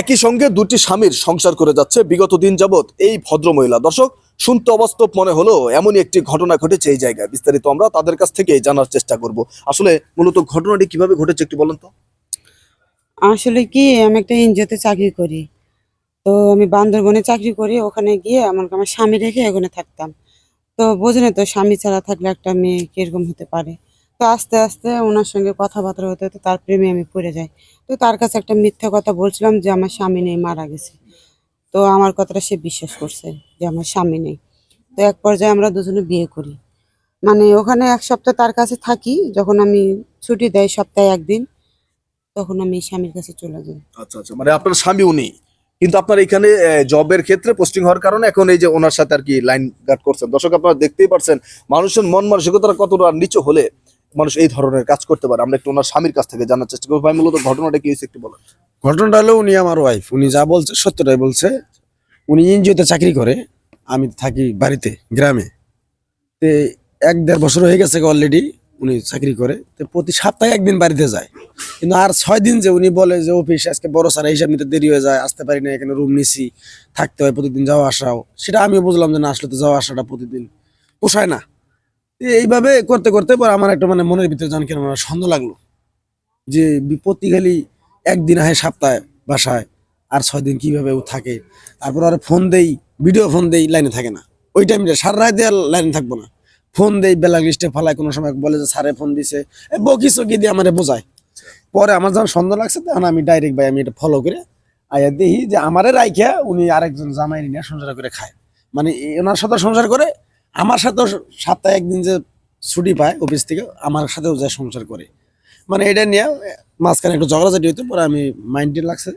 একই সঙ্গে দুটি স্বামীর সংসার করে যাচ্ছে বিগত দিন যাবৎ এই ভদ্রমহিলা। দর্শক, শুনতে অবাস্তব মনে হলো এমনই একটি ঘটনা ঘটেছে এই জায়গায়। বিস্তারিত আমরা তাদের কাছ থেকে জানার চেষ্টা করব। আসলে মূলত ঘটনাটি কীভাবে ঘটেছে একটু বলেন তো। আসলে কি, আমি একটা এনজিওতে চাকরি করি। তো আমি বান্দরবনে চাকরি করি, ওখানে গিয়ে আমার আমার স্বামী রেখে ওখানে থাকতাম। তো বোঝেন তো, স্বামী ছাড়া থাকলে একটা মেয়ে কীরকম হতে পারে? তো আস্তে আস্তে ওনার সঙ্গে কথাবার্তা হতে হতে তার প্রেমে আমি পড়ে যাই। তো তার কাছে একটা মিথ্যা কথা বলছিলাম যে আমার স্বামী নেই, মারা গেছে। তো আমার কথাটা সে বিশ্বাস করছে যে আমার স্বামী নেই। তো এক পর্যায়ে আমরা দুজনে বিয়ে করি। মানে ওখানে এক সপ্তাহ তার কাছে থাকি, যখন আমি ছুটি দেয় সপ্তাহে একদিন, তখন আমি স্বামীর কাছে চলে যাই। আচ্ছা আচ্ছা মানে আপনার স্বামী উনি কিন্তু আপনার এখানে জবের ক্ষেত্রে পোস্টিং হওয়ার কারণে এখন এই যে ওনার সাথে আর কি লাইন গার্ড করছেন। দর্শক, আপনারা দেখতেই পারছেন, মানুষের মন মানসিকতাটা কতটা নিচু হলে মানুষ এই ধরনের কাজ করতে পারে। আমরা একটু ওনার স্বামীর কাছ থেকে জানার চেষ্টা করব। ভাই, মূলত ঘটনাটা কি হয়েছে একটু বলেন। ঘটনাটা হলো উনি আমার ওয়াইফ উনি যা বলছে, সত্যটাই বলছে। উনি এনজিওতে চাকরি করে, আমি থাকি বাড়িতে, গ্রামে। তে এক দেড় বছর হয়ে গেছে অলরেডি উনি চাকরি করে। তো প্রতি সপ্তাহে একদিন বাড়িতে যায়। কিন্তু আর ছয় দিন যে উনি বলে যে, অফিস, আজকে বড় সারা হিসাব নিতে দেরি হয়ে যায়, আসতে পারি না, এখানে রুম নিছি, থাকতে হয় প্রতিদিন যাওয়া আসাও। সেটা আমিও বুঝলাম যে না, আসলে তো যাওয়া আসাটা প্রতিদিন পোষায় না। এইভাবে করতে করতে পর আমার একটা মানে মনের ভিতরে জান কেন সন্দেহ লাগল। যে বিপত্তি খালি একদিন আহে সপ্তাহে বাসায়, আর ছয় দিন কীভাবে ও থাকে। তারপর আর ফোন দেই ভিডিও ফোন দেই লাইনে থাকে না। ওই টাইমটা সারা রাত আর লাইনে থাকব না। ফোন দেই, বেলা লিস্টে ফালায়, কোনো সময় বলে যে স্যারে ফোন দিছে। বকি চকি দিয়ে আমার বোঝায়। পরে আমার যখন সন্দেহ লাগছে, তখন আমি ডাইরেক্ট ভাই, আমি এটা ফলো করে আয়া দেখি যে আমারে রাইখা উনি আরেকজন জামাই নিয়ে সংসার করে খায়। মানে ওনার সাথে সংসার করে আমার সাথেও সপ্তাহে একদিন যে ছুটি পায় অফিস থেকে আমার সাথেও যায় সংসার করে। মানে এটা নিয়ে মাঝখানে একটু ঝগড়াঝাটি হইতো পরে আমি মাইন্ডে লাগছে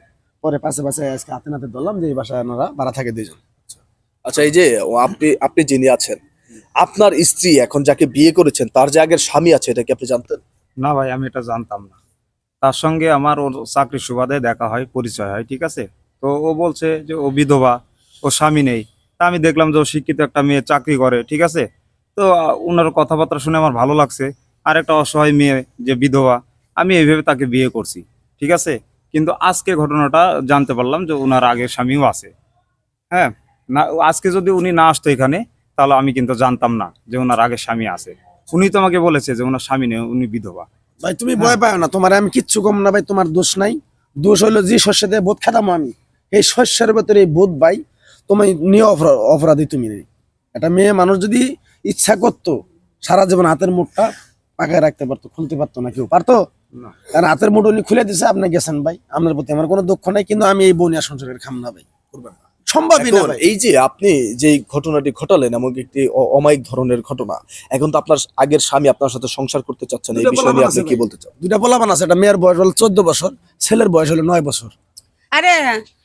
পরে পাশে পাশে আজকে হাতে নাতে ধরলাম যে এই বাসায় ওনারা ভাড়া থাকে দুজন আচ্ছা এই যে ও আপনি আপনি যিনি আছেন আপনার স্ত্রী এখন যাকে বিয়ে করেছেন তার যে আগের স্বামী আছে এটা কি আপনি জানতেন? না ভাই আমি এটা জানতাম না। তার সঙ্গে আমার ওর চাকরির সুবাদে দেখা হয় পরিচয় হয় ঠিক আছে? তো ও বলছে যে ও বিধবা ও স্বামী নেই। তা আমি দেখলাম যে শিক্ষিত একটা মেয়ে চাকরি করে ঠিক আছে? তো ওনার কথাবার্তা শুনে আমার ভালো লাগছে। আর একটা অসহায় মেয়ে যে বিধবা আমি এইভাবে তাকে বিয়ে করছি ঠিক আছে? কিন্তু আজকে ঘটনাটা জানতে পারলাম যে ওনার আগের স্বামীও আছে। হ্যাঁ? না আজকে যদি উনি না আসতো এখানে তাহলে আমি কিন্তু জানতাম না যে ওনার আগের স্বামী আছে। উনি তো আমাকে বলেছে যে ওনার স্বামী নেই উনি বিধবা। ভাই তুমি ভয় পাও না তোমার আমি কিচ্ছু কম না ভাই তোমার দোষ নাই। দোষ হইল যে শস্য দিয়ে বোধ খেতাম আমি। এই শস্যের ভেতরে এই বোধ ভাই তুমি নিয়ে অপরাধী তুমি নেই। একটা মেয়ে মানুষ যদি ইচ্ছা করতো সারা জীবন হাতের মুঠটা পাকায় রাখতে পারতো খুলতে পারতো না কেউ। পারতো? কারণ হাতের মুঠ উনি খুলে দিছে আপনি গেছেন ভাই। আপনার প্রতি আমার কোনো দুঃখ নাই কিন্তু আমি এই বনিয়া সংসারের খাম না ভাই। করবেন না। সম্ভবই না এই যে আপনি যে ঘটনাটি ঘটালেন এমন একটি অমায়িক ধরনের ঘটনা? এখন তো আপনার আগের স্বামী আপনার সাথে সংসার করতে চাচ্ছেন এই বিষয় নিয়ে আপনি কি বলতে চান? দুইটা পোলাপান আছে। একটা মেয়ের বয়স হলো চোদ্দ বছর ছেলের বয়স হলো নয় বছর। আরে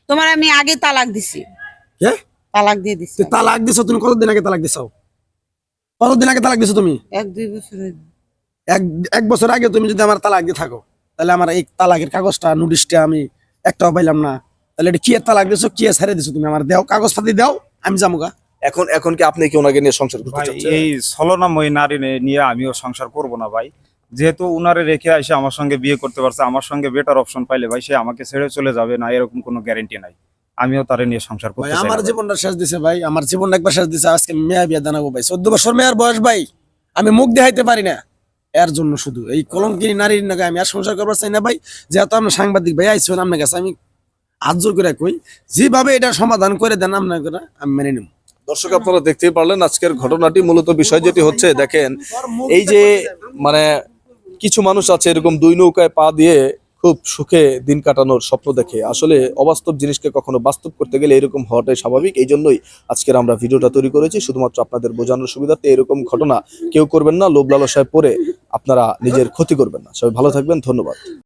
তোমার আমি আগে তালাক দিছি। কে? তালাক দিয়ে দিছি। তুই তালাক দিছো তুমি কতদিন আগে তালাক দিছো কতদিন আগে তালাক দিছো তুমি? এক দুই বছর এক এক বছর আগে তুমি যদি আমার তালাক দিয়ে থাকো তাহলে আমার এই তালাকের কাগজটা নোটিশটা আমি একটাও পাইলাম না। তাহলে এটা কি তালাক দিছো কি ছেড়ে দিছো তুমি? আমার দেও কাগজ পাতি দাও আমি এখন এখন কি আপনি কি ওনাকে নিয়ে সংসার করতে ভাই চাচ্ছেন? এই ছলনাময়ী নারী নে- নিয়ে আমিও সংসার করব না ভাই। যেহেতু উনারে রেখে এসে আমার সঙ্গে বিয়ে করতে পারছে আমার সঙ্গে বেটার অপশন পাইলে ভাই সে আমাকে ছেড়ে চলে যাবে না এরকম কোনো গ্যারেন্টি নাই। আমিও তারে নিয়ে সংসার করতে চাই আমার জীবনটা শেষ দিছে ভাই। আমার জীবন একবার শেষ দিছে। আজকে মেয়া বিয়া জানাব ভাই। চোদ্দ বছর মেয়ার বয়স ভাই। আমি মুখ দেখাইতে পারি না। এর জন্য শুধু। এই কলঙ্কিনী নারীর নাকি আমি আর সংসার করবার চাই না ভাই। যেহেতু আপনার সাংবাদিক ভাই আইসবেন আপনার কাছে। আমি হাত জোর করে কই যেভাবে এটা সমাধান করে দেন আপনার করে আমি মেনে নেব। দর্শক আপনারা দেখতেই পারলেন আজকের ঘটনাটি। মূলত বিষয় যেটি হচ্ছে দেখেন এই যে মানে কিছু মানুষ আছে এরকম দুই নৌকায় পা দিয়ে খুব সুখে দিন কাটানোর স্বপ্ন দেখে। আসলে অবাস্তব জিনিসকে কখনো বাস্তব করতে গেলে এরকম হওয়াটাই স্বাভাবিক। এই জন্যই আজকের আমরা ভিডিওটা তৈরি করেছি। শুধুমাত্র আপনাদের বোঝানোর সুবিধার্থে এরকম ঘটনা কেউ করবেন না। লোভ লালসায় পড়ে আপনারা নিজের ক্ষতি করবেন না। সবাই ভালো থাকবেন। ধন্যবাদ।